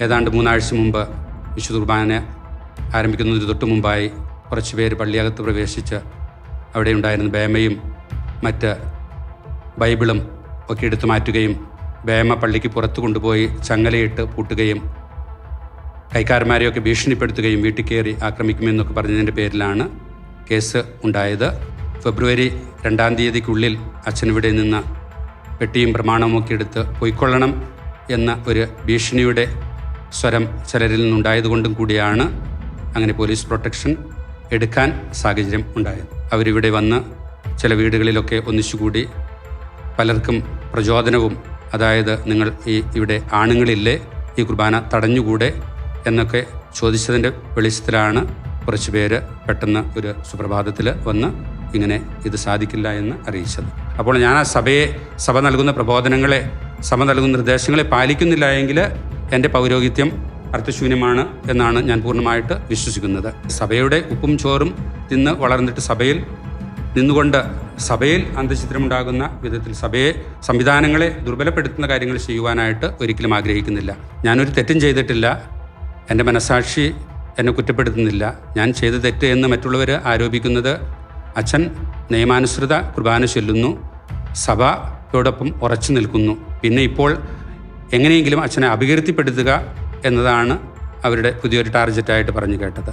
ഏതാണ്ട് മൂന്നാഴ്ച മുമ്പ് വിശുദ്ധ കുർബാന ആരംഭിക്കുന്നതിന് തൊട്ടു മുമ്പായി കുറച്ച് പേര് പള്ളിയകത്ത് പ്രവേശിച്ച് അവിടെ ഉണ്ടായിരുന്ന ബേമയും മറ്റ് ബൈബിളും ഒക്കെ എടുത്തു മാറ്റുകയും ബേമ പള്ളിക്ക് പുറത്ത് കൊണ്ടുപോയി ചങ്ങലയിട്ട് പൂട്ടുകയും കൈക്കാരന്മാരെയൊക്കെ ഭീഷണിപ്പെടുത്തുകയും വീട്ടിൽ കയറി ആക്രമിക്കുമെന്നൊക്കെ പറഞ്ഞതിന്റെ പേരിലാണ് കേസ് ഉണ്ടായത്. ഫെബ്രുവരി രണ്ടാം തീയതിക്കുള്ളിൽ അച്ഛനിവിടെ നിന്ന് പെട്ടിയും പ്രമാണവും ഒക്കെ എടുത്ത് പൊയ്ക്കൊള്ളണം എന്ന ഒരു ഭീഷണിയുടെ സ്വരം ചിലരിൽ നിന്നുണ്ടായതുകൊണ്ടും കൂടിയാണ് അങ്ങനെ പോലീസ് പ്രൊട്ടക്ഷൻ എടുക്കാൻ സാഹചര്യം ഉണ്ടായത്. അവരിവിടെ വന്ന് ചില വീടുകളിലൊക്കെ ഒന്നിച്ചുകൂടി പലർക്കും പ്രചോദനവും അതായത് നിങ്ങൾ ഈ ഇവിടെ ആണുങ്ങളില്ലേ ഈ കുർബാന തടഞ്ഞുകൂടെ എന്നൊക്കെ ചോദിച്ചതിന്റെ വെളിച്ചത്തിലാണ് കുറച്ച് പേര് പെട്ടെന്ന് ഒരു സുപ്രഭാതത്തിൽ വന്ന് ഇങ്ങനെ ഇത് സാധിക്കില്ല എന്ന് അറിയിച്ചത്. അപ്പോൾ ഞാൻ ആ സഭയെ സഭ നൽകുന്ന പ്രബോധനങ്ങളെ സഭ നൽകുന്ന നിർദ്ദേശങ്ങളെ പാലിക്കുന്നില്ല എങ്കിൽ എന്റെ പൗരോഹിത്യം അർത്ഥശൂന്യമാണ് എന്നാണ് ഞാൻ പൂർണമായിട്ട് വിശ്വസിക്കുന്നത്. സഭയുടെ ഉപ്പും ചോറും തിന്ന് വളർന്നിട്ട് സഭയിൽ നിന്നുകൊണ്ട് സഭയിൽ അന്തചിത്രമുണ്ടാകുന്ന വിധത്തിൽ സഭയെ സംവിധാനങ്ങളെ ദുർബലപ്പെടുത്തുന്ന കാര്യങ്ങൾ ചെയ്യുവാനായിട്ട് ഒരിക്കലും ആഗ്രഹിക്കുന്നില്ല. ഞാനൊരു തെറ്റും ചെയ്തിട്ടില്ല. എന്റെ മനസാക്ഷി എന്നെ കുറ്റപ്പെടുത്തുന്നില്ല. ഞാൻ ചെയ്ത തെറ്റ് എന്ന് മറ്റുള്ളവർ ആരോപിക്കുന്നത് അച്ഛൻ നിയമാനുസൃത കുർബാന ചൊല്ലുന്നു. സഭയോടൊപ്പം ഉറച്ചു നിൽക്കുന്നു. പിന്നെ ഇപ്പോൾ എങ്ങനെയെങ്കിലും അച്ഛനെ അപകീർത്തിപ്പെടുത്തുക എന്നതാണ് അവരുടെ പുതിയൊരു ടാർഗറ്റായിട്ട് പറഞ്ഞു കേട്ടത്.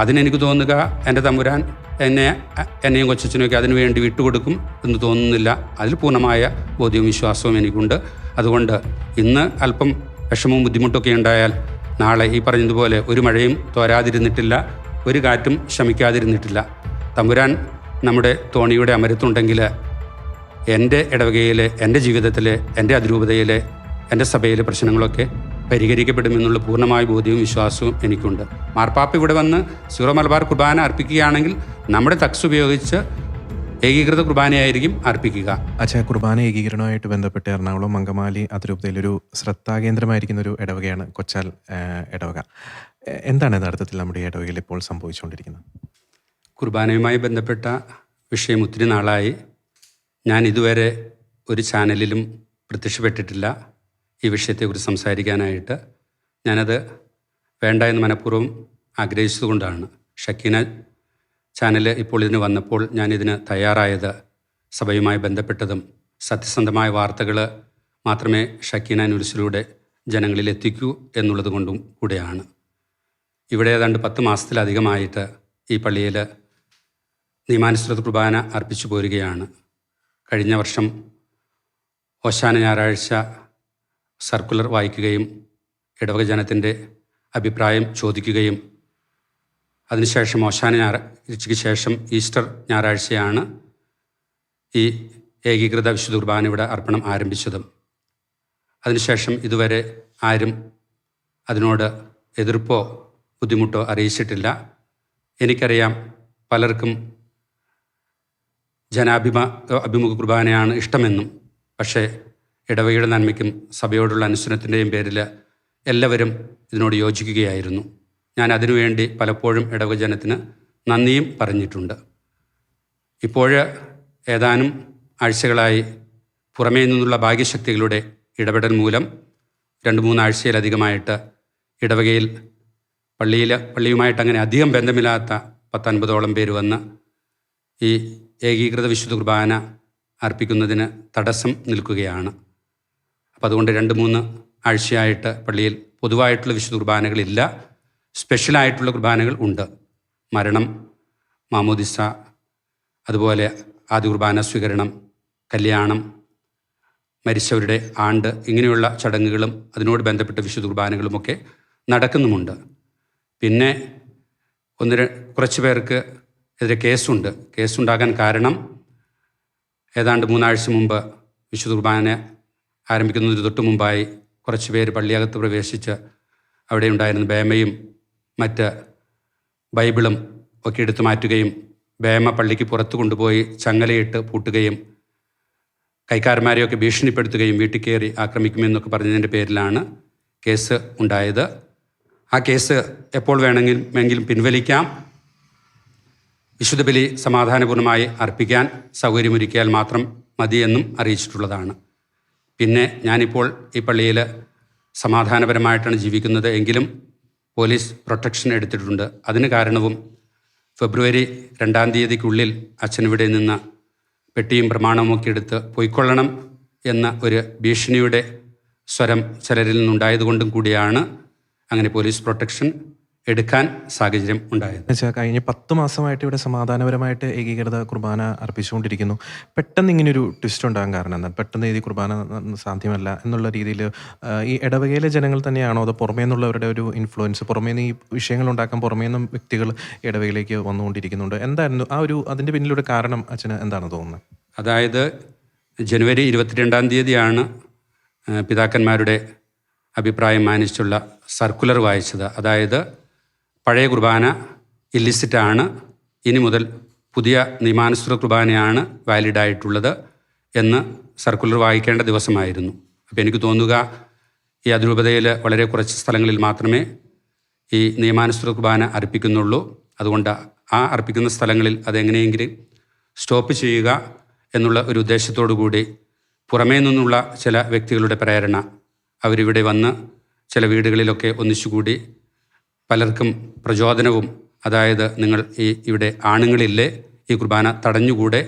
അതിനെനിക്ക് തോന്നുക എന്റെ തമ്പുരാൻ എന്നെ എന്നെയും കൊച്ചച്ഛനെയൊക്കെ അതിനു വേണ്ടി വിട്ടുകൊടുക്കും എന്ന് തോന്നുന്നില്ല. അതിൽ പൂർണമായ ബോധ്യവും വിശ്വാസവും എനിക്കുണ്ട്. അതുകൊണ്ട് ഇന്ന് അല്പം വിഷമവും ബുദ്ധിമുട്ടൊക്കെ ഉണ്ടായാൽ നാളെ ഈ പറഞ്ഞതുപോലെ ഒരു മഴയും തോരാതിരുന്നിട്ടില്ല ഒരു കാറ്റും ശമിക്കാതിരുന്നിട്ടില്ല. തമ്പുരാൻ നമ്മുടെ തോണിയുടെ അമരത്തുണ്ടെങ്കിൽ എന്റെ ഇടവകയിലെ എന്റെ ജീവിതത്തിലെ എന്റെ അതിരൂപതയിലെ എന്റെ സഭയിലെ പ്രശ്നങ്ങളൊക്കെ പരിഹരിക്കപ്പെടുമെന്നുള്ള പൂർണമായ ബോധ്യവും വിശ്വാസവും എനിക്കുണ്ട്. മാർപ്പാപ്പ ഇവിടെ വന്ന് സീറോ മലബാർ കുർബാന അർപ്പിക്കുകയാണെങ്കിൽ നമ്മുടെ തക്സ് ഉപയോഗിച്ച് ഏകീകൃത കുർബാനയായിരിക്കും അർപ്പിക്കുക. അച്ഛാ കുർബാന ഏകീകരണവുമായിട്ട് ബന്ധപ്പെട്ട് എറണാകുളം അങ്കമാലി അതിരൂപതയിലൊരു ശ്രദ്ധാകേന്ദ്രമായിരിക്കുന്ന ഒരു ഇടവകയാണ് കൊച്ചാൽ ഇടവക. എന്താണ് യഥാർത്ഥത്തിൽ നമ്മുടെ ഇടവകയിൽ ഇപ്പോൾ സംഭവിച്ചുകൊണ്ടിരിക്കുന്നത്? കുർബാനയുമായി ബന്ധപ്പെട്ട വിഷയം ഒത്തിരി നാളായി. ഞാൻ ഇതുവരെ ഒരു ചാനലിലും പ്രത്യക്ഷപ്പെട്ടിട്ടില്ല. ഈ വിഷയത്തെക്കുറിച്ച് സംസാരിക്കാനായിട്ട് ഞാനത് വേണ്ട എന്ന് മനഃപൂർവം ആഗ്രഹിച്ചതുകൊണ്ടാണ്. ഷക്കീന ചാനൽ ഇപ്പോൾ ഇതിന് വന്നപ്പോൾ ഞാനിതിന് തയ്യാറായത് സഭയുമായി ബന്ധപ്പെട്ടതും സത്യസന്ധമായ വാർത്തകൾ മാത്രമേ ഷക്കീന ന്യൂസിലൂടെ ജനങ്ങളിൽ എത്തിക്കൂ എന്നുള്ളത് കൊണ്ടും കൂടെയാണ്. ഇവിടെ ഏതാണ്ട് പത്ത് മാസത്തിലധികമായിട്ട് ഈ പള്ളിയിൽ നിയമാനുസൃത കുർബാന അർപ്പിച്ചു പോരുകയാണ്. കഴിഞ്ഞ വർഷം ഓശാന ഞായറാഴ്ച സർക്കുലർ വായിക്കുകയും ഇടവക ജനത്തിന്റെ അഭിപ്രായം ചോദിക്കുകയും അതിനുശേഷം ഓശാന ഞായറാഴ്ചയ്ക്ക് ശേഷം ഈസ്റ്റർ ഞായറാഴ്ചയാണ് ഈ ഏകീകൃത വിശുദ്ധ ഇവിടെ അർപ്പണം ആരംഭിച്ചതും. അതിനുശേഷം ഇതുവരെ ആരും അതിനോട് എതിർപ്പോ ബുദ്ധിമുട്ടോ അറിയിച്ചിട്ടില്ല. എനിക്കറിയാം പലർക്കും ജനാഭിമ അഭിമുഖ കുർബാനയാണ് ഇഷ്ടമെന്നും പക്ഷേ ഇടവകയുടെ നന്മയ്ക്കും സഭയോടുള്ള അനുസരണത്തിന്റെയും പേരിൽ എല്ലാവരും ഇതിനോട് യോജിക്കുകയായിരുന്നു. ഞാൻ അതിനുവേണ്ടി പലപ്പോഴും ഇടവക ജനത്തിന് നന്ദിയും പറഞ്ഞിട്ടുണ്ട്. ഇപ്പോൾ ഏതാനും ആഴ്ചകളായി പുറമേ നിന്നുള്ള ഭാഗ്യശക്തികളുടെ ഇടപെടൽ മൂലം രണ്ട് മൂന്നാഴ്ചയിലധികമായിട്ട് ഇടവകയിൽ പള്ളിയിൽ പള്ളിയുമായിട്ട് അങ്ങനെ അധികം ബന്ധമില്ലാത്ത പത്തൻപതോളം പേര് വന്ന് ഈ ഏകീകൃത വിശുദ്ധ കുർബാന അർപ്പിക്കുന്നതിന് തടസ്സം നിൽക്കുകയാണ്. അപ്പം അതുകൊണ്ട് രണ്ട് മൂന്ന് ആഴ്ചയായിട്ട് പള്ളിയിൽ പൊതുവായിട്ടുള്ള വിശുദ്ധ കുർബാനകളില്ല. സ്പെഷ്യലായിട്ടുള്ള കുർബാനകൾ ഉണ്ട്. മരണം മാമോദിസ അതുപോലെ ആദ്യ കുർബാന സ്വീകരണം കല്യാണം മരിച്ചവരുടെ ആണ്ട് ഇങ്ങനെയുള്ള ചടങ്ങുകളും അതിനോട് ബന്ധപ്പെട്ട വിശുദ്ധ കുർബാനകളുമൊക്കെ നടക്കുന്നുമുണ്ട്. പിന്നെ ഒന്ന് കുറച്ച് പേർക്ക് എതിരെ കേസുണ്ട്. കേസുണ്ടാകാൻ കാരണം ഏതാണ്ട് മൂന്നാഴ്ച മുമ്പ് വിശുദ്ധ കുർബാന ആരംഭിക്കുന്നതിന് തൊട്ട് മുമ്പായി കുറച്ച് പേര് പള്ളിയകത്ത് പ്രവേശിച്ച് അവിടെ ഉണ്ടായിരുന്ന ബേമയും മറ്റ് ബൈബിളും ഒക്കെ എടുത്തു മാറ്റുകയും ബേമ പള്ളിക്ക് പുറത്ത് കൊണ്ടുപോയി ചങ്ങലയിട്ട് പൂട്ടുകയും കൈക്കാരന്മാരെയൊക്കെ ഭീഷണിപ്പെടുത്തുകയും വീട്ടിൽ കയറി ആക്രമിക്കുമെന്നൊക്കെ പറഞ്ഞതിന്റെ പേരിലാണ് കേസ് ഉണ്ടായത്. ആ കേസ് എപ്പോൾ വേണമെങ്കിലും പിൻവലിക്കാം. വിശുദ്ധ ബലി സമാധാനപൂർണമായി അർപ്പിക്കാൻ സൗകര്യമൊരുക്കിയാൽ മാത്രം മതിയെന്നും അറിയിച്ചിട്ടുള്ളതാണ്. പിന്നെ ഞാനിപ്പോൾ ഈ പള്ളിയിൽ സമാധാനപരമായിട്ടാണ് ജീവിക്കുന്നത് എങ്കിലും പോലീസ് പ്രൊട്ടക്ഷൻ എടുത്തിട്ടുണ്ട്. അതിന് കാരണവും ഫെബ്രുവരി രണ്ടാം തീയതിക്കുള്ളിൽ അച്ഛനിവിടെ നിന്ന് പെട്ടിയും പ്രമാണവും ഒക്കെ എടുത്ത് പൊയ്ക്കൊള്ളണം എന്ന ഒരു ഭീഷണിയുടെ സ്വരം ചിലരിൽ നിന്നുണ്ടായതുകൊണ്ടും കൂടിയാണ് അങ്ങനെ പോലീസ് പ്രൊട്ടക്ഷൻ എടുക്കാൻ സാഹചര്യം ഉണ്ടായത്. വെച്ചാൽ കഴിഞ്ഞ പത്ത് മാസമായിട്ട് ഇവിടെ സമാധാനപരമായിട്ട് ഏകീകൃത കുർബാന അർപ്പിച്ചുകൊണ്ടിരിക്കുന്നു. പെട്ടെന്ന് ഒരു ട്വിസ്റ്റ് ഉണ്ടാകാൻ കാരണം എന്താണ് പെട്ടെന്ന് ഈ കുർബാന സാധ്യമല്ല എന്നുള്ള രീതിയിൽ ഈ ഇടവകയിലെ ജനങ്ങൾ തന്നെയാണോ അതോ പുറമേ നിന്നുള്ളവരുടെ ഒരു ഇൻഫ്ലുവൻസ് പുറമേ നിന്ന് ഈ വിഷയങ്ങൾ ഉണ്ടാക്കാൻ പുറമേ നിന്നും വ്യക്തികൾ ഇടവകയിലേക്ക് വന്നുകൊണ്ടിരിക്കുന്നുണ്ട്. എന്തായിരുന്നു ആ ഒരു അതിന്റെ പിന്നിലൊരു കാരണം അച്ഛന് എന്താണ് തോന്നുന്നത്? അതായത് ജനുവരി ഇരുപത്തിരണ്ടാം തീയതിയാണ് പിതാക്കന്മാരുടെ അഭിപ്രായം മാനിച്ചുള്ള സർക്കുലർ വായിച്ചത്. അതായത് പഴയ കുർബാന ഇല്ലിസിറ്റാണ്. ഇനി മുതൽ പുതിയ നിയമാനുസൃത കുർബാനയാണ് വാലിഡ് ആയിട്ടുള്ളത് എന്ന് സർക്കുലർ വായിക്കേണ്ട ദിവസമായിരുന്നു. അപ്പോൾ എനിക്ക് തോന്നുക ഈ അതിരൂപതയിൽ വളരെ കുറച്ച് സ്ഥലങ്ങളിൽ മാത്രമേ ഈ നിയമാനുസൃത കുർബാന അർപ്പിക്കുന്നുള്ളൂ. അതുകൊണ്ട് ആ അർപ്പിക്കുന്ന സ്ഥലങ്ങളിൽ അതെങ്ങനെയെങ്കിലും സ്റ്റോപ്പ് ചെയ്യുക എന്നുള്ള ഒരു ഉദ്ദേശത്തോടു കൂടി പുറമേ നിന്നുള്ള ചില വ്യക്തികളുടെ പ്രേരണ അവരിവിടെ വന്ന് ചില വീടുകളിലൊക്കെ ഒന്നിച്ചുകൂടി പലർക്കും പ്രചോദനവും അതായത് നിങ്ങൾ ഈ ഇവിടെ ആണുങ്ങളില്ലേ ഈ കുർബാന തടഞ്ഞുകൂടെ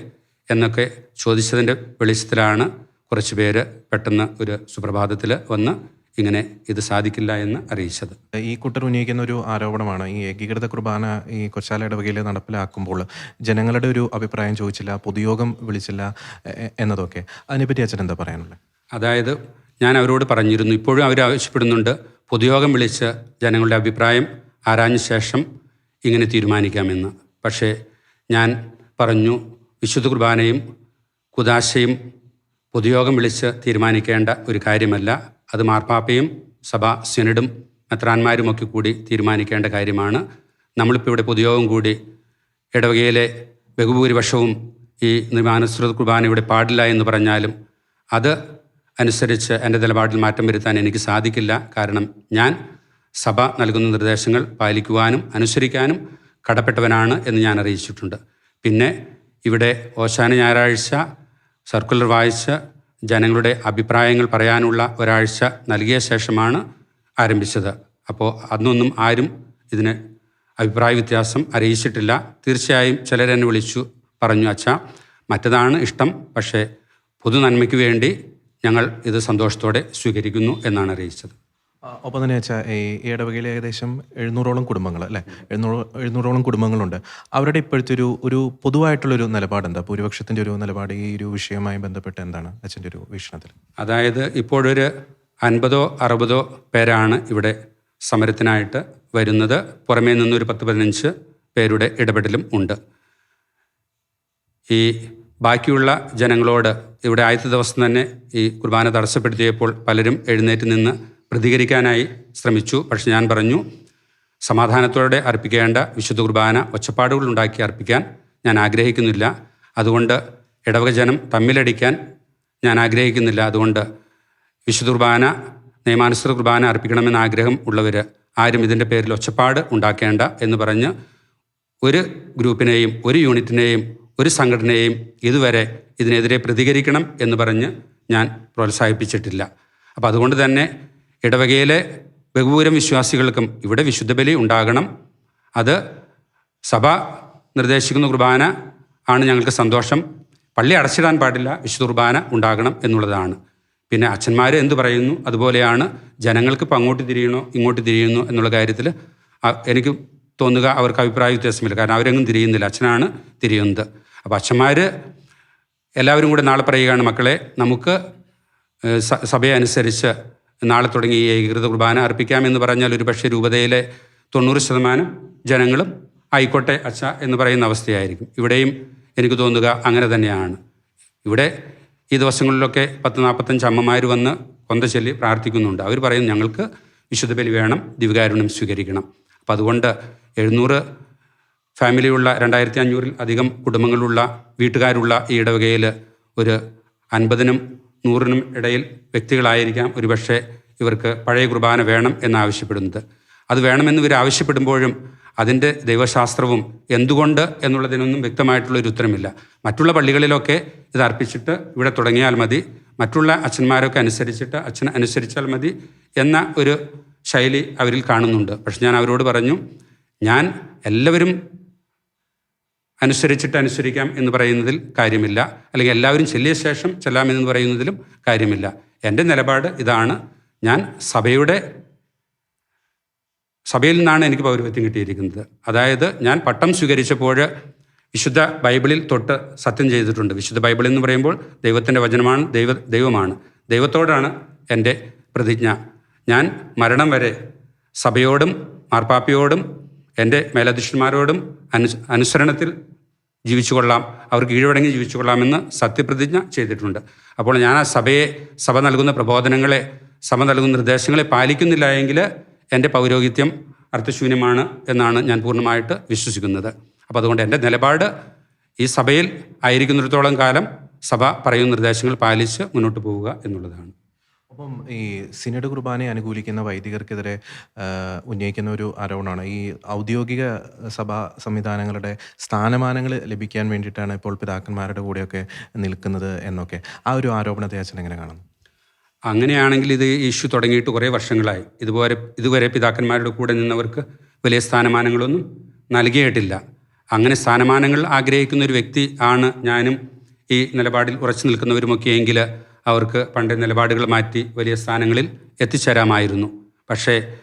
എന്നൊക്കെ ചോദിച്ചതിന്റെ വെളിച്ചത്തിലാണ് കുറച്ച് പേര് പെട്ടെന്ന് ഒരു സുപ്രഭാതത്തിൽ വന്ന് ഇങ്ങനെ ഇത് സാധിക്കില്ല എന്ന് അറിയിച്ചത്. ഈ കൂട്ടർ ഉന്നയിക്കുന്ന ഒരു ആരോപണമാണ് ഈ ഏകീകൃത കുർബാന ഈ കൊച്ചാല ഇടവകയിൽ നടപ്പിലാക്കുമ്പോൾ ജനങ്ങളുടെ ഒരു അഭിപ്രായം ചോദിച്ചില്ല പൊതുയോഗം വിളിച്ചില്ല എന്നതൊക്കെ. അതിനെപ്പറ്റി അച്ഛൻ എന്താ പറയാനുള്ളത്? അതായത് ഞാൻ അവരോട് പറഞ്ഞിരുന്നു ഇപ്പോഴും അവർ ആവശ്യപ്പെടുന്നുണ്ട്. പൊതുയോഗം വിളിച്ച് ജനങ്ങളുടെ അഭിപ്രായം ആരാഞ്ഞ ശേഷം ഇങ്ങനെ തീരുമാനിക്കാമെന്ന്. പക്ഷേ ഞാൻ പറഞ്ഞു വിശുദ്ധ കുർബാനയും കുദാശയും പൊതുയോഗം വിളിച്ച് തീരുമാനിക്കേണ്ട ഒരു കാര്യമല്ല. അത് മാർപ്പാപ്പയും സഭ സിനഡും മെത്രാന്മാരുമൊക്കെ കൂടി തീരുമാനിക്കേണ്ട കാര്യമാണ്. നമ്മളിപ്പോൾ ഇവിടെ പൊതുയോഗം കൂടി ഇടവകയിലെ ബഹുഭൂരിപക്ഷവും ഈ നിയമാനുസൃത കുർബാന ഇവിടെ പാടില്ല എന്ന് പറഞ്ഞാലും അത് അനുസരിച്ച് എന്റെ നിലപാടിൽ മാറ്റം വരുത്താൻ എനിക്ക് സാധിക്കില്ല. കാരണം ഞാൻ സഭ നൽകുന്ന നിർദ്ദേശങ്ങൾ പാലിക്കുവാനും അനുസരിക്കാനും കടപ്പെട്ടവനാണ് എന്ന് ഞാൻ അറിയിച്ചിട്ടുണ്ട്. പിന്നെ ഇവിടെ ഓശാന ഞായറാഴ്ച സർക്കുലർ വായിച്ച് ജനങ്ങളുടെ അഭിപ്രായങ്ങൾ പറയാനുള്ള ഒരാഴ്ച നൽകിയ ശേഷമാണ് ആരംഭിച്ചത്. അപ്പോൾ അന്നൊന്നും ആരും ഇതിന് അഭിപ്രായ വ്യത്യാസം അറിയിച്ചിട്ടില്ല. തീർച്ചയായും ചിലരെന്നെ വിളിച്ചു പറഞ്ഞു അച്ഛ മറ്റതാണ് ഇഷ്ടം? പക്ഷേ പൊതു നന്മയ്ക്ക് വേണ്ടി ഞങ്ങൾ ഇത് സന്തോഷത്തോടെ സ്വീകരിക്കുന്നു എന്നാണ് അറിയിച്ചത്. ഒപ്പം തന്നെ വെച്ചാൽ ഈ ഇടവകയിൽ ഏകദേശം എഴുന്നൂറോളം കുടുംബങ്ങൾ അല്ലേ? എഴുന്നൂറ് എഴുന്നൂറോളം കുടുംബങ്ങളുണ്ട്. അവരുടെ ഇപ്പോഴത്തെ ഒരു ഒരു പൊതുവായിട്ടുള്ളൊരു നിലപാട് നിലപാടെന്താ? ഭൂരിപക്ഷത്തിന്റെ ഒരു നിലപാട് ഈ ഒരു വിഷയവുമായി ബന്ധപ്പെട്ട് എന്താണ് അച്ഛന്റെ ഒരു വീക്ഷണത്തിൽ? അതായത് ഇപ്പോഴൊരു അൻപതോ അറുപതോ പേരാണ് ഇവിടെ സമരത്തിനായിട്ട് വരുന്നത്. പുറമേ നിന്നൊരു പത്ത് പതിനഞ്ച് പേരുടെ ഇടപെടലും ഉണ്ട്. ഈ ബാക്കിയുള്ള ജനങ്ങളോട് ഇവിടെ ആദ്യത്തെ ദിവസം തന്നെ ഈ കുർബാന തടസ്സപ്പെടുത്തിയപ്പോൾ പലരും എഴുന്നേറ്റ് നിന്ന് പ്രതികരിക്കാനായി ശ്രമിച്ചു. പക്ഷെ ഞാൻ പറഞ്ഞു സമാധാനത്തോടെ അർപ്പിക്കേണ്ട വിശുദ്ധ കുർബാന ഒച്ചപ്പാടുകൾ ഉണ്ടാക്കി അർപ്പിക്കാൻ ഞാൻ ആഗ്രഹിക്കുന്നില്ല. അതുകൊണ്ട് ഇടവക ജനം തമ്മിലടിക്കാൻ ഞാൻ ആഗ്രഹിക്കുന്നില്ല. അതുകൊണ്ട് വിശുദ്ധ കുർബാന നിയമാനുസൃത കുർബാന അർപ്പിക്കണമെന്ന ആഗ്രഹം ഉള്ളവർ ആരും ഇതിന്റെ പേരിൽ ഒച്ചപ്പാട് ഉണ്ടാക്കേണ്ട എന്ന് പറഞ്ഞ് ഒരു ഗ്രൂപ്പിനെയും ഒരു യൂണിറ്റിനെയും ഒരു സംഘടനയെയും ഇതുവരെ ഇതിനെതിരെ പ്രതികരിക്കണം എന്ന് പറഞ്ഞ് ഞാൻ പ്രോത്സാഹിപ്പിച്ചിട്ടില്ല. അപ്പോൾ അതുകൊണ്ട് തന്നെ ഇടവകയിലെ ബഹുഭൂരം വിശ്വാസികൾക്കും ഇവിടെ വിശുദ്ധ ബലി ഉണ്ടാകണം. അത് സഭ നിർദ്ദേശിക്കുന്ന കുർബാന ആണ് ഞങ്ങൾക്ക് സന്തോഷം. പള്ളി അടച്ചിടാൻ പാടില്ല വിശുദ്ധ കുർബാന ഉണ്ടാകണം എന്നുള്ളതാണ്. പിന്നെ അച്ഛന്മാർ എന്ത് പറയുന്നു? അതുപോലെയാണ് ജനങ്ങൾക്ക് ഇപ്പം അങ്ങോട്ട് തിരിയണോ ഇങ്ങോട്ട് തിരിയുന്നു എന്നുള്ള കാര്യത്തിൽ എനിക്ക് തോന്നുക അവർക്ക് അഭിപ്രായ വ്യത്യാസമില്ല. കാരണം അവരെങ്ങും തിരിയുന്നില്ല. അച്ഛനാണ് തിരിയുന്നത്. അപ്പോൾ അച്ഛന്മാർ എല്ലാവരും കൂടെ നാളെ പറയുകയാണ് മക്കളെ നമുക്ക് സഭയെ അനുസരിച്ച് നാളെ തുടങ്ങി ഈ ഏകീകൃത കുർബാന അർപ്പിക്കാമെന്ന് പറഞ്ഞാൽ ഒരു പക്ഷേ രൂപതയിലെ തൊണ്ണൂറ് ശതമാനം ജനങ്ങളും ആയിക്കോട്ടെ അച്ഛ എന്ന് പറയുന്ന അവസ്ഥയായിരിക്കും. ഇവിടെയും എനിക്ക് തോന്നുക അങ്ങനെ തന്നെയാണ്. ഇവിടെ ഈ ദിവസങ്ങളിലൊക്കെ പത്ത് നാൽപ്പത്തഞ്ച് അമ്മമാർ വന്ന് കൊന്ത ചൊല്ലി പ്രാർത്ഥിക്കുന്നുണ്ട്. അവർ പറയും ഞങ്ങൾക്ക് വിശുദ്ധ ബലി വേണം ദിവകാരുണ്യം സ്വീകരിക്കണം. അപ്പം അതുകൊണ്ട് എഴുന്നൂറ് ഫാമിലിയുള്ള രണ്ടായിരത്തി അഞ്ഞൂറിൽ അധികം കുടുംബങ്ങളുള്ള വീട്ടുകാരുള്ള ഈ ഇടവകയിൽ ഒരു അൻപതിനും നൂറിനും ഇടയിൽ വ്യക്തികളായിരിക്കാം ഒരുപക്ഷെ ഇവർക്ക് പഴയ കുർബാന വേണം എന്നാവശ്യപ്പെടുന്നത്. അത് വേണമെന്ന് ഇവർ ആവശ്യപ്പെടുമ്പോഴും അതിന്റെ ദൈവശാസ്ത്രവും എന്തുകൊണ്ട് എന്നുള്ളതിനൊന്നും വ്യക്തമായിട്ടുള്ള ഒരു ഉത്തരമില്ല. മറ്റുള്ള പള്ളികളിലൊക്കെ ഇത് അർപ്പിച്ചിട്ട് ഇവിടെ തുടങ്ങിയാൽ മതി. മറ്റുള്ള അച്ഛന്മാരൊക്കെ അനുസരിച്ചിട്ട് അച്ഛൻ അനുസരിച്ചാൽ മതി എന്ന ഒരു ശൈലി അവരിൽ കാണുന്നുണ്ട്. പക്ഷെ ഞാൻ അവരോട് പറഞ്ഞു ഞാൻ എല്ലാവരും അനുസരിച്ചിട്ട് അനുസരിക്കാം എന്ന് പറയുന്നതിൽ കാര്യമില്ല. അല്ലെങ്കിൽ എല്ലാവരും ചെല്ലിയ ശേഷം ചെല്ലാമെന്ന് പറയുന്നതിലും കാര്യമില്ല. എന്റെ നിലപാട് ഇതാണ്. ഞാൻ സഭയുടെ സഭയിൽ നിന്നാണ് എനിക്ക് പൗരത്വം കിട്ടിയിരിക്കുന്നത്. അതായത് ഞാൻ പട്ടം സ്വീകരിച്ചപ്പോൾ വിശുദ്ധ ബൈബിളിൽ തൊട്ട് സത്യം ചെയ്തിട്ടുണ്ട്. വിശുദ്ധ ബൈബിൾ എന്ന് പറയുമ്പോൾ ദൈവത്തിന്റെ വചനമാണ് ദൈവ ദൈവമാണ്. ദൈവത്തോടാണ് എന്റെ പ്രതിജ്ഞ. ഞാൻ മരണം വരെ സഭയോടും മാർപ്പാപ്പയോടും എന്റെ മേലധ്യക്ഷന്മാരോടും അനു അനുസരണത്തിൽ ജീവിച്ചു കൊള്ളാം അവർക്ക് കീഴടങ്ങി ജീവിച്ചു കൊള്ളാമെന്ന് സത്യപ്രതിജ്ഞ ചെയ്തിട്ടുണ്ട്. അപ്പോൾ ഞാൻ ആ സഭയെ സഭ നൽകുന്ന പ്രബോധനങ്ങളെ സഭ നൽകുന്ന നിർദ്ദേശങ്ങളെ പാലിക്കുന്നില്ല എങ്കിൽ എന്റെ പൗരോഹിത്യം അർത്ഥശൂന്യമാണ് എന്നാണ് ഞാൻ പൂർണമായിട്ട് വിശ്വസിക്കുന്നത്. അപ്പോൾ അതുകൊണ്ട് എന്റെ നിലപാട് ഈ സഭയിൽ ആയിരിക്കുന്നിടത്തോളം കാലം സഭ പറയുന്ന നിർദ്ദേശങ്ങൾ പാലിച്ച് മുന്നോട്ട് പോവുക എന്നുള്ളതാണ്. അപ്പം ഈ സിനഡ് കുർബാനയെ അനുകൂലിക്കുന്ന വൈദികർക്കെതിരെ ഉന്നയിക്കുന്ന ഒരു ആരോപണമാണ്. ഈ ഔദ്യോഗിക സഭാ സംവിധാനങ്ങളുടെ സ്ഥാനമാനങ്ങൾ ലഭിക്കാൻ വേണ്ടിയിട്ടാണ് ഇപ്പോൾ പിതാക്കന്മാരുടെ കൂടെയൊക്കെ നിൽക്കുന്നത് എന്നൊക്കെ. ആ ഒരു ആരോപണത്തെ അച്ഛൻ എങ്ങനെ കാണുന്നു? അങ്ങനെയാണെങ്കിൽ ഇത് ഇഷ്യൂ തുടങ്ങിയിട്ട് കുറേ വർഷങ്ങളായി. ഇതുപോലെ ഇതുവരെ പിതാക്കന്മാരുടെ കൂടെ നിന്നവർക്ക് വലിയ സ്ഥാനമാനങ്ങളൊന്നും നൽകിയിട്ടില്ല. അങ്ങനെ സ്ഥാനമാനങ്ങൾ ആഗ്രഹിക്കുന്ന ഒരു വ്യക്തി ആണ് ഞാനും ഈ നിലപാടിൽ ഉറച്ചു നിൽക്കുന്നവരുമൊക്കെ എങ്കിൽ അവർക്ക് പണ്ട് നിലപാടുകൾ മാറ്റി വലിയ സ്ഥാനങ്ങളിൽ എത്തിച്ചേരാമായിരുന്നു. പക്ഷേ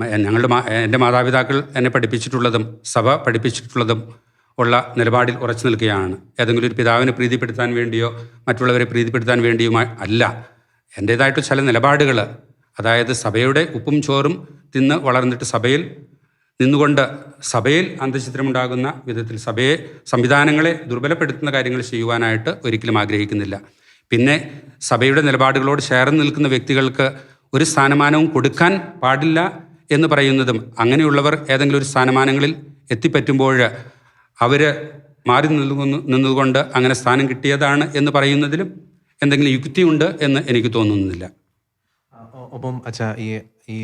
ഞങ്ങളുടെ എന്റെ മാതാപിതാക്കൾ എന്നെ പഠിപ്പിച്ചിട്ടുള്ളതും സഭ പഠിപ്പിച്ചിട്ടുള്ളതും ഉള്ള നിലപാടിൽ ഉറച്ചു നിൽക്കുകയാണ്. ഏതെങ്കിലും ഒരു പിതാവിനെ പ്രീതിപ്പെടുത്താൻ വേണ്ടിയോ മറ്റുള്ളവരെ പ്രീതിപ്പെടുത്താൻ വേണ്ടിയുമായി അല്ല. എന്റേതായിട്ട് ചില നിലപാടുകൾ അതായത് സഭയുടെ ഉപ്പും ചോറും തിന്ന് വളർന്നിട്ട് സഭയിൽ നിന്നുകൊണ്ട് സഭയിൽ അന്തചിത്രമുണ്ടാകുന്ന വിധത്തിൽ സഭയെ സംവിധാനങ്ങളെ ദുർബലപ്പെടുത്തുന്ന കാര്യങ്ങൾ ചെയ്യുവാനായിട്ട് ഒരിക്കലും ആഗ്രഹിക്കുന്നില്ല. പിന്നെ സഭയുടെ നിലപാടുകളോട് ചേർന്ന് നിൽക്കുന്ന വ്യക്തികൾക്ക് ഒരു സ്ഥാനമാനവും കൊടുക്കാൻ പാടില്ല എന്ന് പറയുന്നതും അങ്ങനെയുള്ളവർ ഏതെങ്കിലും ഒരു സ്ഥാനമാനങ്ങളിൽ എത്തിപ്പറ്റുമ്പോൾ അവർ മാറി നിൽക്കുന്നു നിന്നുകൊണ്ട് അങ്ങനെ സ്ഥാനം കിട്ടിയതാണ് എന്ന് പറയുന്നതിലും എന്തെങ്കിലും യുക്തിയുണ്ട് എന്ന് എനിക്ക് തോന്നുന്നില്ല. ഒപ്പം അച്ഛാ ഈ ഈ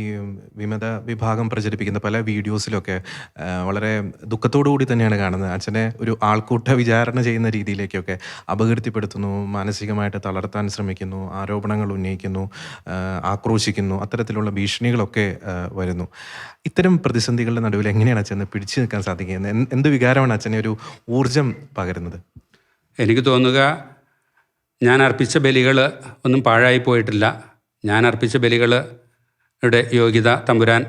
വിമത വിഭാഗം പ്രചരിപ്പിക്കുന്ന പല വീഡിയോസിലൊക്കെ വളരെ ദുഃഖത്തോടു കൂടി തന്നെയാണ് കാണുന്നത്. അച്ഛനെ ഒരു ആൾക്കൂട്ട വിചാരണ ചെയ്യുന്ന രീതിയിലേക്കൊക്കെ അപകീർത്തിപ്പെടുത്തുന്നു മാനസികമായിട്ട് തളർത്താൻ ശ്രമിക്കുന്നു ആരോപണങ്ങൾ ഉന്നയിക്കുന്നു ആക്രോശിക്കുന്നു അത്തരത്തിലുള്ള ഭീഷണികളൊക്കെ വരുന്നു. ഇത്തരം പ്രതിസന്ധികളുടെ നടുവിൽ എങ്ങനെയാണ് അച്ഛനെ പിടിച്ചു നിൽക്കാൻ സാധിക്കുന്നത്? എന്ത് വികാരമാണ് അച്ഛനെ ഒരു ഊർജം പകരുന്നത്? എനിക്ക് തോന്നുക ഞാൻ അർപ്പിച്ച ബലികൾ ഒന്നും പാഴായി പോയിട്ടില്ല. ഞാൻ അർപ്പിച്ച ബലികളുടെ യോഗ്യത തമ്പുരാൻ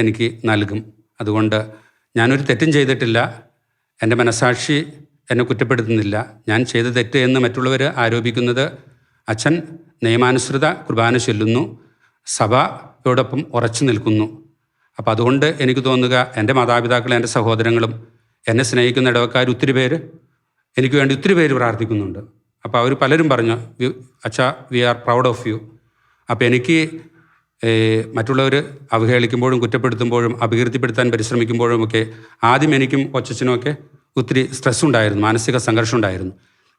എനിക്ക് നൽകും. അതുകൊണ്ട് ഞാനൊരു തെറ്റും ചെയ്തിട്ടില്ല. എന്റെ മനസാക്ഷി എന്നെ കുറ്റപ്പെടുത്തുന്നില്ല. ഞാൻ ചെയ്ത തെറ്റ് എന്ന് മറ്റുള്ളവർ ആരോപിക്കുന്നത് അച്ഛൻ നിയമാനുസൃത കുർബാന ചൊല്ലുന്നു. സഭയോടൊപ്പം ഉറച്ചു നിൽക്കുന്നു. അപ്പോൾ അതുകൊണ്ട് എനിക്ക് തോന്നുക എന്റെ മാതാപിതാക്കളും എന്റെ സഹോദരങ്ങളും എന്നെ സ്നേഹിക്കുന്ന ഇടവക്കാർ ഒത്തിരി പേര് എനിക്ക് വേണ്ടി ഒത്തിരി പേര് പ്രാർത്ഥിക്കുന്നുണ്ട്. അപ്പോൾ അവർ പലരും പറഞ്ഞു അച്ഛ we are proud of you. അപ്പോൾ എനിക്ക് മറ്റുള്ളവർ അവഹേളിക്കുമ്പോഴും കുറ്റപ്പെടുത്തുമ്പോഴും അപകീർത്തിപ്പെടുത്താൻ പരിശ്രമിക്കുമ്പോഴും ഒക്കെ ആദ്യം എനിക്കും ഒച്ചച്ചനും ഒക്കെ ഒത്തിരി സ്ട്രെസ് ഉണ്ടായിരുന്നു മാനസിക സംഘർഷം ഉണ്ടായിരുന്നു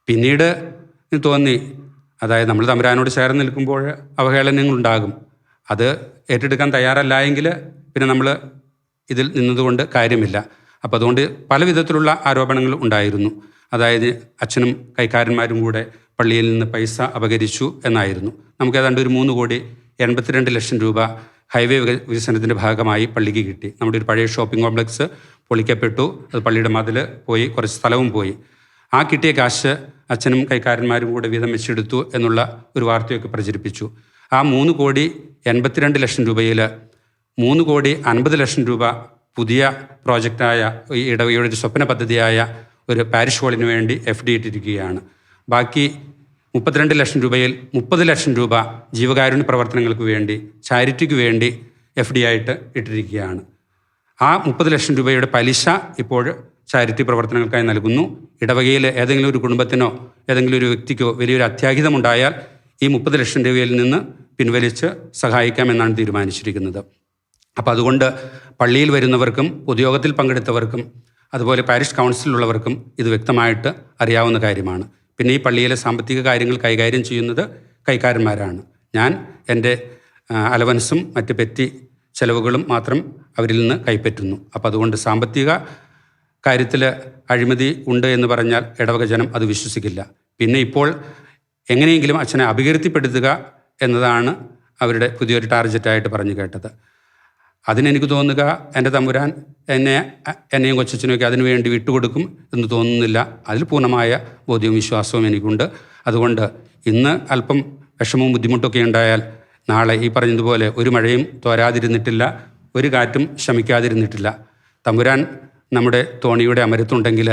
പിന്നീട് തോന്നി അതായത് നമ്മൾ തമ്പുരാനോട് ചേർന്ന് നിൽക്കുമ്പോൾ അവഹേളനങ്ങളുണ്ടാകും. അത് ഏറ്റെടുക്കാൻ തയ്യാറല്ല എങ്കിൽ പിന്നെ നമ്മൾ ഇതിൽ നിന്നതുകൊണ്ട് കാര്യമില്ല. അപ്പോൾ അതുകൊണ്ട് പല വിധത്തിലുള്ള ആരോപണങ്ങൾ ഉണ്ടായിരുന്നു. അതായത് അച്ഛനും കൈക്കാരന്മാരും കൂടെ പള്ളിയിൽ നിന്ന് പൈസ അപകരിച്ചു എന്നായിരുന്നു. നമുക്ക് ഏതാണ്ട് ഒരു മൂന്ന് കോടി എൺപത്തിരണ്ട് ലക്ഷം രൂപ ഹൈവേ വികസനത്തിന്റെ ഭാഗമായി പള്ളിക്ക് കിട്ടി. നമ്മുടെ ഒരു പഴയ ഷോപ്പിംഗ് കോംപ്ലക്സ് പൊളിക്കപ്പെട്ടു. അത് പള്ളിയുടെ മതിൽ പോയി കുറച്ച് സ്ഥലവും പോയി. ആ കിട്ടിയ കാശ് അച്ഛനും കൈക്കാരന്മാരും കൂടെ വീതം വെച്ചെടുത്തു എന്നുള്ള ഒരു വാർത്തയൊക്കെ പ്രചരിപ്പിച്ചു. ആ മൂന്ന് കോടി എൺപത്തിരണ്ട് ലക്ഷം രൂപയിൽ മൂന്ന് കോടി അൻപത് ലക്ഷം രൂപ പുതിയ പ്രോജക്റ്റായ ഒരു സ്വപ്ന പദ്ധതിയായ ഒരു പാരിഷ് ഹോളിന് വേണ്ടി എഫ് ഡി ഇട്ടിരിക്കുകയാണ്. ബാക്കി മുപ്പത്തിരണ്ട് ലക്ഷം രൂപയിൽ മുപ്പത് ലക്ഷം രൂപ ജീവകാരുണ്യ പ്രവർത്തനങ്ങൾക്ക് വേണ്ടി ചാരിറ്റിക്ക് വേണ്ടി എഫ് ഡി ആയിട്ട് ഇട്ടിരിക്കുകയാണ്. ആ മുപ്പത് ലക്ഷം രൂപയുടെ പലിശ ഇപ്പോൾ ചാരിറ്റി പ്രവർത്തനങ്ങൾക്കായി നൽകുന്നു. ഇടവകയിൽ ഏതെങ്കിലും ഒരു കുടുംബത്തിനോ ഏതെങ്കിലും ഒരു വ്യക്തിക്കോ വലിയൊരു അത്യാഹിതമുണ്ടായാൽ ഈ മുപ്പത് ലക്ഷം രൂപയിൽ നിന്ന് പിൻവലിച്ച് സഹായിക്കാമെന്നാണ് തീരുമാനിച്ചിരിക്കുന്നത്. അപ്പോൾ അതുകൊണ്ട് പള്ളിയിൽ വരുന്നവർക്കും ഉദ്യോഗത്തിൽ പങ്കെടുത്തവർക്കും അതുപോലെ പാരിഷ് കൗൺസിലുള്ളവർക്കും ഇത് വ്യക്തമായിട്ട് അറിയാവുന്ന കാര്യമാണ്. പിന്നെ ഈ പള്ളിയിലെ സാമ്പത്തിക കാര്യങ്ങൾ കൈകാര്യം ചെയ്യുന്നത് കൈക്കാരന്മാരാണ്. ഞാൻ എന്റെ അലവൻസും മറ്റ് പെറ്റി ചെലവുകളും മാത്രം അവരിൽ നിന്ന് കൈപ്പറ്റുന്നു. അപ്പോൾ അതുകൊണ്ട് സാമ്പത്തിക കാര്യത്തിൽ അഴിമതി ഉണ്ട് എന്ന് പറഞ്ഞാൽ ഇടവക ജനം അത് വിശ്വസിക്കില്ല. പിന്നെ ഇപ്പോൾ എങ്ങനെയെങ്കിലും അച്ഛനെ അപകീർത്തിപ്പെടുത്തുക എന്നതാണ് അവരുടെ പുതിയൊരു ടാർഗറ്റായിട്ട് പറഞ്ഞു കേട്ടത്. അതിനെനിക്ക് തോന്നുക എന്റെ തമ്പുരാൻ എന്നെ എന്നെയും കൊച്ചച്ഛനെയൊക്കെ അതിനു വേണ്ടി വിട്ടുകൊടുക്കും എന്ന് തോന്നുന്നില്ല. അതിൽ പൂർണമായ ബോധ്യവും വിശ്വാസവും എനിക്കുണ്ട്. അതുകൊണ്ട് ഇന്ന് അല്പം വിഷമവും ബുദ്ധിമുട്ടൊക്കെ ഉണ്ടായാൽ നാളെ ഈ പറഞ്ഞതുപോലെ ഒരു മഴയും തോരാതിരുന്നിട്ടില്ല ഒരു കാറ്റും ശമിക്കാതിരുന്നിട്ടില്ല. തമ്പുരാൻ നമ്മുടെ തോണിയുടെ അമരത്തുണ്ടെങ്കിൽ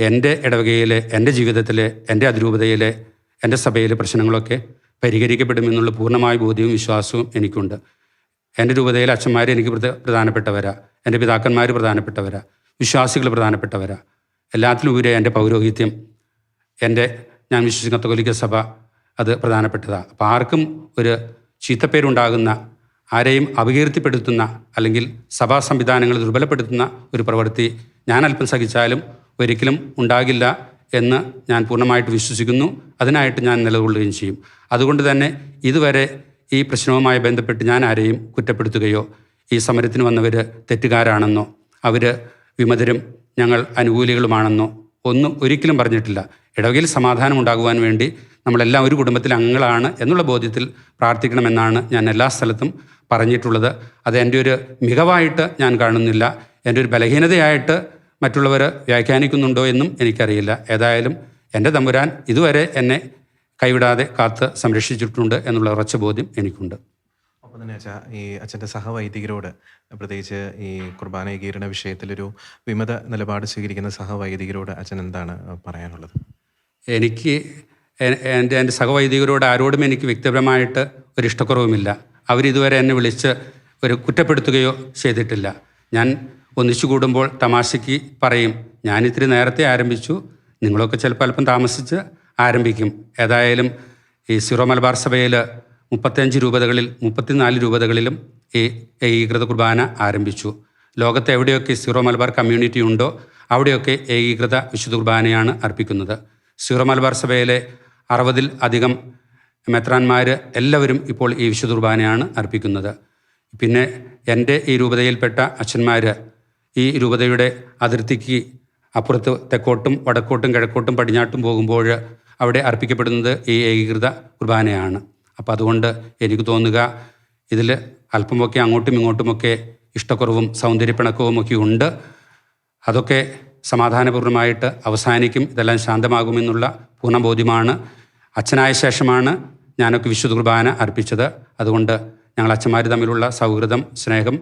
എന്റെ ഇടവകയിലെ എന്റെ ജീവിതത്തിലെ എന്റെ അതിരൂപതയിലെ എന്റെ സഭയിലെ പ്രശ്നങ്ങളൊക്കെ പരിഹരിക്കപ്പെടുമെന്നുള്ള പൂർണമായ ബോധ്യവും വിശ്വാസവും എനിക്കുണ്ട്. എന്റെ രൂപതയിലെ അച്ഛന്മാർ എനിക്ക് പ്രധ- പ്രധാനപ്പെട്ടവരാ. എന്റെ പിതാക്കന്മാർ പ്രധാനപ്പെട്ടവരാ. വിശ്വാസികൾ പ്രധാനപ്പെട്ടവരാ. എല്ലാത്തിലും ഉപരി എന്റെ പൗരോഹിത്യം എന്റെ ഞാൻ വിശ്വസിക്കുന്ന കത്തോലിക്ക സഭ അത് പ്രധാനപ്പെട്ടതാണ് അപ്പോൾ ആർക്കും ഒരു ചീത്തപ്പേരുണ്ടാകുന്ന ആരെയും അപകീർത്തിപ്പെടുത്തുന്ന അല്ലെങ്കിൽ സഭാ സംവിധാനങ്ങൾ ദുർബലപ്പെടുത്തുന്ന ഒരു പ്രവൃത്തി ഞാൻ അല്പം സഹിച്ചാലും ഒരിക്കലും ഉണ്ടാകില്ല എന്ന് ഞാൻ പൂർണമായിട്ട് വിശ്വസിക്കുന്നു. അതിനായിട്ട് ഞാൻ നിലകൊള്ളുകയും ചെയ്യും. അതുകൊണ്ട് തന്നെ ഇതുവരെ ഈ പ്രശ്നവുമായി ബന്ധപ്പെട്ട് ഞാൻ ആരെയും കുറ്റപ്പെടുത്തുകയോ ഈ സമരത്തിന് വന്നവർ തെറ്റുകാരാണെന്നോ അവർ വിമതരും ഞങ്ങൾ അനുകൂലികളുമാണെന്നോ ഒന്നും ഒരിക്കലും പറഞ്ഞിട്ടില്ല. ഇടവകയിൽ സമാധാനം ഉണ്ടാകുവാൻ വേണ്ടി നമ്മളെല്ലാം ഒരു കുടുംബത്തിലെ അംഗങ്ങളാണ് എന്നുള്ള ബോധ്യത്തിൽ പ്രാർത്ഥിക്കണമെന്നാണ് ഞാൻ എല്ലാ സ്ഥലത്തും പറഞ്ഞിട്ടുള്ളത്. അത് എന്റെ ഒരു മികവായിട്ട് ഞാൻ കാണുന്നില്ല. എന്റെ ഒരു ബലഹീനതയായിട്ട് മറ്റുള്ളവർ വ്യാഖ്യാനിക്കുന്നുണ്ടോ എന്നും എനിക്കറിയില്ല. ഏതായാലും എന്റെ തമ്പുരാൻ ഇതുവരെ എന്നെ കൈവിടാതെ കാത്ത് സംരക്ഷിച്ചിട്ടുണ്ട് എന്നുള്ള ഉറച്ച ബോധ്യം എനിക്കുണ്ട്. ഒപ്പം തന്നെ അച്ഛാ ഈ അച്ഛന്റെ സഹവൈദികരോട് പ്രത്യേകിച്ച് ഈ കുർബാന ഏകീകരണ വിഷയത്തിലൊരു വിമത നിലപാട് സ്വീകരിക്കുന്ന സഹവൈദികരോട് അച്ഛൻ എന്താണ് പറയാനുള്ളത്? എനിക്ക് എന്റെ എന്റെ സഹവൈദികരോട് ആരോടും എനിക്ക് വ്യക്തിപരമായിട്ട് ഒരു ഇഷ്ടക്കുറവുമില്ല. അവരിതുവരെ എന്നെ വിളിച്ച് ഒരു കുറ്റപ്പെടുത്തുകയോ ചെയ്തിട്ടില്ല. ഞാൻ ഒന്നിച്ചു കൂടുമ്പോൾ തമാശയ്ക്ക് പറയും ഞാൻ ഇത്തിരി നേരത്തെ ആരംഭിച്ചു നിങ്ങളൊക്കെ ചിലപ്പോൾ അല്പം താമസിച്ച് ആരംഭിക്കും. ഏതായാലും ഈ സിറോ മലബാർ സഭയിൽ മുപ്പത്തഞ്ച് രൂപതകളിൽ മുപ്പത്തിനാല് രൂപതകളിലും ഈ ഏകീകൃത കുർബാന ആരംഭിച്ചു. ലോകത്ത് എവിടെയൊക്കെ സിറോ മലബാർ കമ്മ്യൂണിറ്റി ഉണ്ടോ അവിടെയൊക്കെ ഏകീകൃത വിശുദ്ധ കുർബാനയാണ് അർപ്പിക്കുന്നത്. സിറോ മലബാർ സഭയിലെ അറുപതിൽ അധികം മെത്രാന്മാർ എല്ലാവരും ഇപ്പോൾ ഈ വിശുദ്ധ കുർബാനയാണ് അർപ്പിക്കുന്നത്. പിന്നെ എന്റെ ഈ രൂപതയിൽപ്പെട്ട അച്ഛന്മാർ ഈ രൂപതയുടെ അതിർത്തിക്ക് അപ്പുറത്ത് തെക്കോട്ടും വടക്കോട്ടും കിഴക്കോട്ടും പടിഞ്ഞാട്ടും പോകുമ്പോൾ അവിടെ അർപ്പിക്കപ്പെടുന്നത് ഈ ഏകീകൃത കുർബാനയാണ്. അപ്പം അതുകൊണ്ട് എനിക്ക് തോന്നുക ഇതിൽ അല്പമൊക്കെ അങ്ങോട്ടും ഇങ്ങോട്ടുമൊക്കെ ഇഷ്ടക്കുറവും സൗന്ദര്യപ്പിണക്കവും ഒക്കെ ഉണ്ട്. അതൊക്കെ സമാധാനപൂർണമായിട്ട് അവസാനിക്കും. ഇതെല്ലാം ശാന്തമാകുമെന്നുള്ള പൂർണ ബോധ്യമാണ്. അച്ഛനായ ശേഷമാണ് ഞാനൊക്കെ വിശുദ്ധ കുർബാന അർപ്പിച്ചത്. അതുകൊണ്ട് ഞങ്ങൾ അച്ഛന്മാർ തമ്മിലുള്ള സൗഹൃദം സ്നേഹം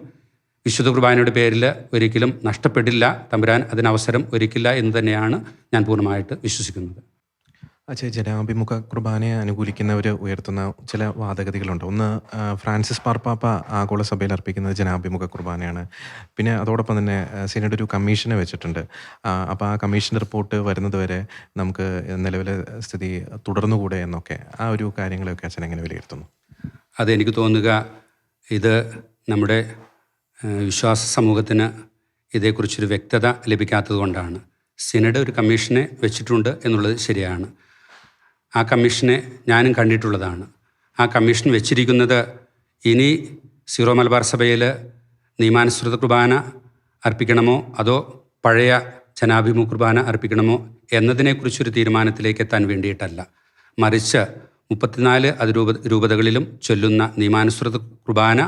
വിശുദ്ധ കുർബാനയുടെ പേരിൽ ഒരിക്കലും നഷ്ടപ്പെടില്ല. തമ്പുരാൻ അതിനവസരം ഒരുക്കില്ല എന്ന് തന്നെയാണ് ഞാൻ പൂർണമായിട്ട് വിശ്വസിക്കുന്നത്. അച്ഛാ ജനാഭിമുഖ കുർബാനയെ അനുകൂലിക്കുന്നവർ ഉയർത്തുന്ന ചില വാദഗതികളുണ്ട്. ഒന്ന് ഫ്രാൻസിസ് മാർപ്പാപ്പ ആഗോള സഭയിൽ അർപ്പിക്കുന്നത് ജനാഭിമുഖ കുർബാനയാണ്. പിന്നെ അതോടൊപ്പം തന്നെ ആ, സിനഡ് ഒരു കമ്മീഷനെ വെച്ചിട്ടുണ്ട്. അപ്പോൾ ആ കമ്മീഷൻ റിപ്പോർട്ട് വരുന്നത് വരെ നമുക്ക് നിലവിലെ സ്ഥിതി തുടർന്നുകൂടെ എന്നൊക്കെ ആ ഒരു കാര്യങ്ങളെയൊക്കെ അച്ഛൻ എങ്ങനെ വിലയിരുത്തുന്നു? അതെനിക്ക് തോന്നുക ഇത് നമ്മുടെ ഏഹ്, വിശ്വാസ സമൂഹത്തിന് ഇതേക്കുറിച്ചൊരു വ്യക്തത ലഭിക്കാത്തത് കൊണ്ടാണ്. സിനഡ് ഒരു കമ്മീഷനെ വെച്ചിട്ടുണ്ട് എന്നുള്ളത് ശരിയാണ്. ആ കമ്മീഷനെ ഞാനും കണ്ടിട്ടുള്ളതാണ്. ആ കമ്മീഷൻ വെച്ചിരിക്കുന്നത് ഇനി സീറോ മലബാർ സഭയിൽ നിയമാനുസൃത കുർബാന അർപ്പിക്കണമോ? അതോ പഴയ ജനാഭിമുഖ കുർബാന അർപ്പിക്കണമോ? എന്നതിനെക്കുറിച്ചൊരു തീരുമാനത്തിലേക്ക് എത്താൻ വേണ്ടിയിട്ടല്ല. മറിച്ച് മുപ്പത്തിനാല് അതിരൂപ രൂപതകളിലും ചൊല്ലുന്ന നിയമാനുസൃത കുർബാന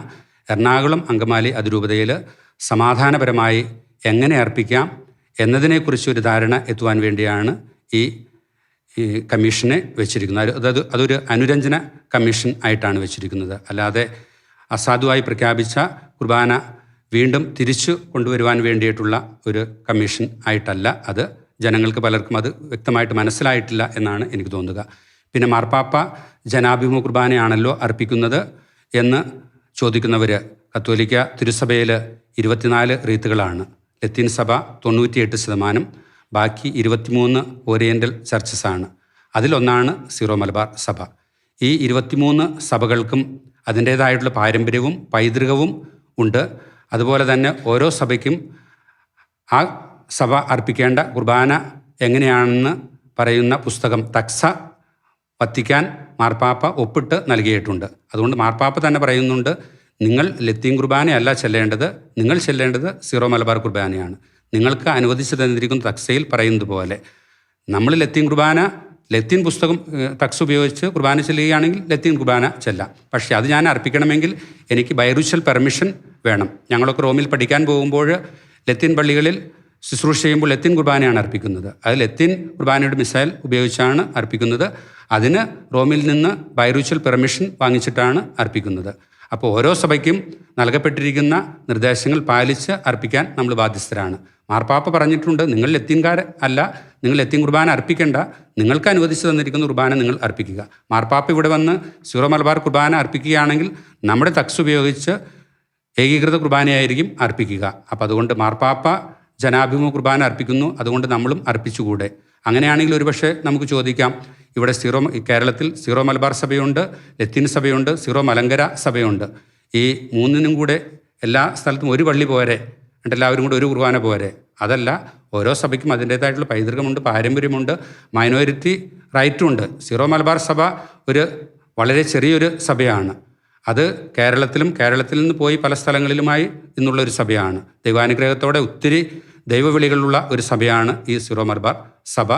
എറണാകുളം അങ്കമാലി അതിരൂപതയിൽ സമാധാനപരമായി എങ്ങനെ അർപ്പിക്കാം എന്നതിനെക്കുറിച്ച് ഒരു ധാരണ എത്തുവാൻ വേണ്ടിയാണ് ഈ ഈ കമ്മീഷനെ വെച്ചിരിക്കുന്നത്. അത് അത് അതൊരു അനുരഞ്ജന കമ്മീഷൻ ആയിട്ടാണ് വെച്ചിരിക്കുന്നത്. അല്ലാതെ അസാധുവായി പ്രഖ്യാപിച്ച കുർബാന വീണ്ടും തിരിച്ചു കൊണ്ടുവരുവാൻ വേണ്ടിയിട്ടുള്ള ഒരു കമ്മീഷൻ ആയിട്ടല്ല അത്. ജനങ്ങൾക്ക് പലർക്കും അത് വ്യക്തമായിട്ട് മനസ്സിലായിട്ടില്ല എന്നാണ് എനിക്ക് തോന്നുക. പിന്നെ മാർപ്പാപ്പ ജനാഭിമുഖ കുർബാനയാണല്ലോ അർപ്പിക്കുന്നത് എന്ന് ചോദിക്കുന്നവർ കത്തോലിക്ക തിരുസഭയിൽ ഇരുപത്തിനാല് റീത്തുകളാണ്. ലത്തീൻ സഭ തൊണ്ണൂറ്റിയെട്ട് ശതമാനം ബാക്കി ഇരുപത്തിമൂന്ന് ഓറിയന്റൽ ചർച്ചസാണ് അതിലൊന്നാണ് സീറോ മലബാർ സഭ. ഈ ഇരുപത്തിമൂന്ന് സഭകൾക്കും അതിന്റേതായിട്ടുള്ള പാരമ്പര്യവും പൈതൃകവും ഉണ്ട്. അതുപോലെ തന്നെ ഓരോ സഭയ്ക്കും ആ സഭ അർപ്പിക്കേണ്ട കുർബാന എങ്ങനെയാണെന്ന് പറയുന്ന പുസ്തകം തക്സ വത്തിക്കാൻ മാർപ്പാപ്പ ഒപ്പിട്ട് നൽകിയിട്ടുണ്ട്. അതുകൊണ്ട് മാർപ്പാപ്പ തന്നെ പറയുന്നുണ്ട് നിങ്ങൾ ലത്തീൻ കുർബാനയല്ല ചെല്ലേണ്ടത് നിങ്ങൾ ചെല്ലേണ്ടത് സീറോ മലബാർ കുർബാനയാണ്. നിങ്ങൾക്ക് അനുവദിച്ചു തന്നിരിക്കുന്ന തക്സയിൽ പറയുന്നത് പോലെ. നമ്മൾ ലത്തീൻ കുർബാന ലത്തീൻ പുസ്തകം തക്സ് ഉപയോഗിച്ച് കുർബാന ചെല്ലുകയാണെങ്കിൽ ലത്തീൻ കുർബാന ചെല്ലാം. പക്ഷേ അത് ഞാൻ അർപ്പിക്കണമെങ്കിൽ എനിക്ക് ബൈറുഷ്യൽ പെർമിഷൻ വേണം. ഞങ്ങളൊക്കെ റോമിൽ പഠിക്കാൻ പോകുമ്പോൾ ലത്തീൻ പള്ളികളിൽ ശുശ്രൂഷ ചെയ്യുമ്പോൾ ലത്തീൻ കുർബാനയാണ് അർപ്പിക്കുന്നത്. അത് ലത്തീൻ കുർബാനയുടെ മിസൈൽ ഉപയോഗിച്ചാണ് അർപ്പിക്കുന്നത്. അതിന് റോമിൽ നിന്ന് ബൈറൂഷ്യൽ പെർമിഷൻ വാങ്ങിച്ചിട്ടാണ് അർപ്പിക്കുന്നത്. അപ്പോൾ ഓരോ സഭയ്ക്കും നൽകപ്പെട്ടിരിക്കുന്ന നിർദ്ദേശങ്ങൾ പാലിച്ച് അർപ്പിക്കാൻ നമ്മൾ ബാധ്യസ്ഥരാണ്. മാർപ്പാപ്പ പറഞ്ഞിട്ടുണ്ട് നിങ്ങൾ ലത്തീൻകാർ അല്ല നിങ്ങൾ ലത്തീൻ കുർബാന അർപ്പിക്കേണ്ട. നിങ്ങൾക്ക് അനുവദിച്ചു തന്നിരിക്കുന്ന കുർബാന നിങ്ങൾ അർപ്പിക്കുക. മാർപ്പാപ്പ ഇവിടെ വന്ന് സീറോ മലബാർ കുർബാന അർപ്പിക്കുകയാണെങ്കിൽ നമ്മുടെ തക്സ് ഉപയോഗിച്ച് ഏകീകൃത കുർബാനയായിരിക്കും അർപ്പിക്കുക. അപ്പം അതുകൊണ്ട് മാർപ്പാപ്പ ജനാഭിമുഖ കുർബാന അർപ്പിക്കുന്നു. അതുകൊണ്ട് നമ്മളും അർപ്പിച്ചുകൂടെ. അങ്ങനെയാണെങ്കിൽ ഒരുപക്ഷെ നമുക്ക് ചോദിക്കാം. ഇവിടെ സീറോ കേരളത്തിൽ സീറോ മലബാർ സഭയുണ്ട് ലത്തീൻ സഭയുണ്ട് സീറോ മലങ്കര സഭയുണ്ട്. ഈ മൂന്നിനും കൂടെ എല്ലാ സ്ഥലത്തും ഒരു പള്ളി പോരെ എന്നിട്ട് എല്ലാവരും കൂടെ ഒരു കുർബാന പോരെ. അതല്ല ഓരോ സഭയ്ക്കും അതിന്റേതായിട്ടുള്ള പൈതൃകമുണ്ട് പാരമ്പര്യമുണ്ട് മൈനോരിറ്റി റൈറ്റും ഉണ്ട് സീറോ മലബാർ സഭ ഒരു വളരെ ചെറിയൊരു സഭയാണ്. അത് കേരളത്തിലും കേരളത്തിൽ നിന്ന് പോയി പല സ്ഥലങ്ങളിലുമായി ഇന്നുള്ളൊരു സഭയാണ്. ദൈവാനുഗ്രഹത്തോടെ ഒത്തിരി ദൈവവിളികളുള്ള ഒരു സഭയാണ് ഈ സിറോ മലബാർ സഭ.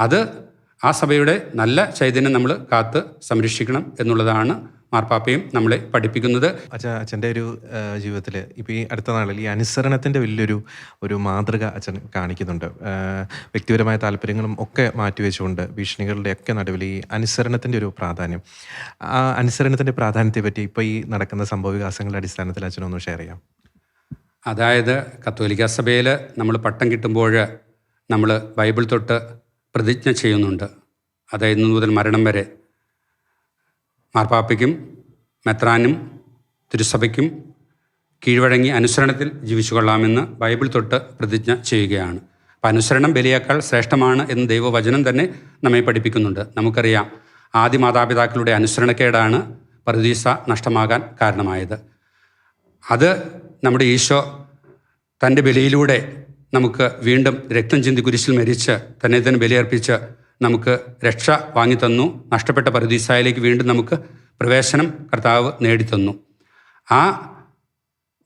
അത് ആ സഭയുടെ നല്ല ചൈതന്യം നമ്മൾ കാത്ത് സംരക്ഷിക്കണം എന്നുള്ളതാണ് മാർപ്പാപ്പയും നമ്മളെ പഠിപ്പിക്കുന്നത്. അച്ഛ അച്ഛന്റെ ഒരു ജീവിതത്തിൽ ഇപ്പോൾ ഈ അടുത്ത നാളിൽ ഈ അനുസരണത്തിന്റെ വലിയൊരു ഒരു മാതൃക അച്ഛൻ കാണിക്കുന്നുണ്ട്. വ്യക്തിപരമായ താല്പര്യങ്ങളും ഒക്കെ മാറ്റിവെച്ചുകൊണ്ട് ഭീഷണികളുടെ ഒക്കെ നടുവിൽ ഈ അനുസരണത്തിന്റെ ഒരു പ്രാധാന്യം. ആ അനുസരണത്തിന്റെ പ്രാധാന്യത്തെ പറ്റി ഇപ്പോൾ ഈ നടക്കുന്ന സംഭവ വികാസങ്ങളുടെ അടിസ്ഥാനത്തിൽ അച്ഛനൊന്ന് ഷെയർ ചെയ്യാം. അതായത് കത്തോലിക്ക സഭയിൽ നമ്മൾ പട്ടം കിട്ടുമ്പോൾ നമ്മൾ ബൈബിൾ തൊട്ട് പ്രതിജ്ഞ ചെയ്യുന്നുണ്ട്. അതായത് ഇന്ന് മുതൽ മരണം വരെ. മാർപ്പാപ്പയ്ക്കും മെത്രാനും തിരുസഭയ്ക്കും കീഴ്വഴങ്ങി അനുസരണത്തിൽ ജീവിച്ചു കൊള്ളാമെന്ന് ബൈബിൾ തൊട്ട് പ്രതിജ്ഞ ചെയ്യുകയാണ്. അപ്പം അനുസരണം ബലിയേക്കാൾ ശ്രേഷ്ഠമാണ് എന്ന് ദൈവവചനം തന്നെ നമ്മെ പഠിപ്പിക്കുന്നുണ്ട്. നമുക്കറിയാം ആദ്യ മാതാപിതാക്കളുടെ അനുസരണക്കേടാണ് പരദീസ നഷ്ടമാകാൻ കാരണമായത്. അത് നമ്മുടെ ഈശോ തന്റെ ബലിയിലൂടെ നമുക്ക് വീണ്ടും രക്തം ചിന്തി കുരിശിൽ മരിച്ച് തന്നെ തന്നെ ബലിയർപ്പിച്ച് നമുക്ക് രക്ഷ വാങ്ങിത്തന്നു. നഷ്ടപ്പെട്ട പരദീസായിലേക്ക് വീണ്ടും നമുക്ക് പ്രവേശനം കർത്താവ് നേടിത്തന്നു. ആ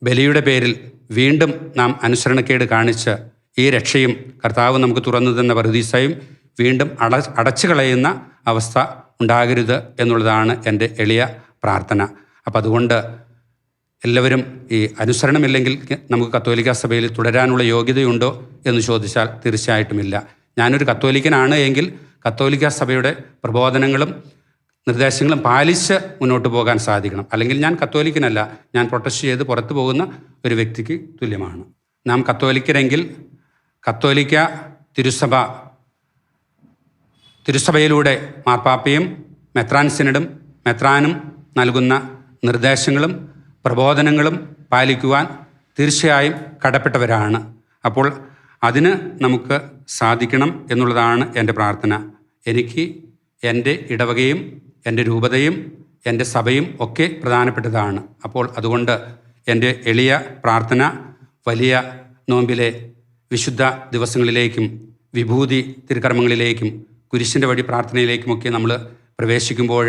ബലിയുടെ പേരിൽ വീണ്ടും നാം അനുസരണക്കേട് കാണിച്ച് ഈ രക്ഷയും കർത്താവ് നമുക്ക് തുറന്നു തന്ന പരദീസയും വീണ്ടും അട അടച്ചു കളയുന്ന അവസ്ഥ ഉണ്ടാകരുത് എന്നുള്ളതാണ് എന്റെ എളിയ പ്രാർത്ഥന. അപ്പം അതുകൊണ്ട് എല്ലാവരും ഈ അനുസരണമില്ലെങ്കിൽ നമുക്ക് കത്തോലിക്ക സഭയിൽ തുടരാനുള്ള യോഗ്യതയുണ്ടോ എന്ന് ചോദിച്ചാൽ തീർച്ചയായിട്ടുമില്ല. ഞാനൊരു കത്തോലിക്കനാണ് എങ്കിൽ കത്തോലിക്ക സഭയുടെ പ്രബോധനങ്ങളും നിർദ്ദേശങ്ങളും പാലിച്ച് മുന്നോട്ട് പോകാൻ സാധിക്കണം. അല്ലെങ്കിൽ ഞാൻ കത്തോലിക്കനല്ല ഞാൻ പ്രൊട്ടസ്റ്റ് ചെയ്ത് പുറത്തു പോകുന്ന ഒരു വ്യക്തിക്ക് തുല്യമാണ്. നാം കത്തോലിക്കരെങ്കിൽ കത്തോലിക്ക തിരുസഭ തിരുസഭയിലൂടെ മാർപ്പാപ്പയും മെത്രാൻ സിനഡും മെത്രാനും നൽകുന്ന നിർദ്ദേശങ്ങളും പ്രബോധനങ്ങളും പാലിക്കുവാൻ തീർച്ചയായും കടപ്പെട്ടവരാണ്. അപ്പോൾ അതിന് നമുക്ക് സാധിക്കണം എന്നുള്ളതാണ് എന്റെ പ്രാർത്ഥന. എനിക്ക് എന്റെ ഇടവകയും എന്റെ രൂപതയും എന്റെ സഭയും ഒക്കെ പ്രധാനപ്പെട്ടതാണ്. അപ്പോൾ അതുകൊണ്ട് എന്റെ എളിയ പ്രാർത്ഥന വലിയ നോമ്പിലെ വിശുദ്ധ ദിവസങ്ങളിലേക്കും വിഭൂതി തിരുക്കർമ്മങ്ങളിലേക്കും കുരിശിന്റെ വഴി പ്രാർത്ഥനയിലേക്കുമൊക്കെ നമ്മൾ പ്രവേശിക്കുമ്പോൾ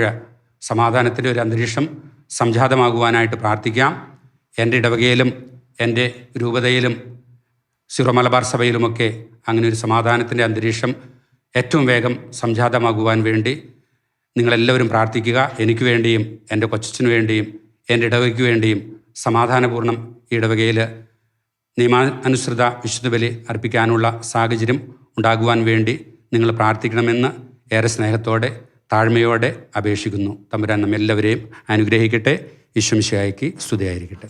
സമാധാനത്തിന്റെ ഒരു അന്തരീക്ഷം സംജാതമാകുവാനായിട്ട് പ്രാർത്ഥിക്കാം. എന്റെ ഇടവകയിലും എന്റെ രൂപതയിലും സിറോ മലബാർ സഭയിലുമൊക്കെ അങ്ങനെ ഒരു സമാധാനത്തിന്റെ അന്തരീക്ഷം ഏറ്റവും വേഗം സംജാതമാകുവാൻ വേണ്ടി നിങ്ങളെല്ലാവരും പ്രാർത്ഥിക്കുക. എനിക്ക് വേണ്ടിയും എന്റെ കൊച്ചച്ഛന് വേണ്ടിയും എന്റെ ഇടവകയ്ക്ക് വേണ്ടിയും സമാധാനപൂർണം ഈ ഇടവകയിൽ നിയമാനുസൃത വിശുദ്ധ ബലി അർപ്പിക്കാനുള്ള സാഹചര്യം ഉണ്ടാകുവാൻ വേണ്ടി നിങ്ങൾ പ്രാർത്ഥിക്കണമെന്ന് ഏറെ സ്നേഹത്തോടെ താഴ്മയോടെ അപേക്ഷിക്കുന്നു. തമ്പുരാൻ നമ്മെല്ലാവരെയും അനുഗ്രഹിക്കട്ടെ. ഈശ്വംശയായിക്ക് സ്തുതിയായിരിക്കട്ടെ.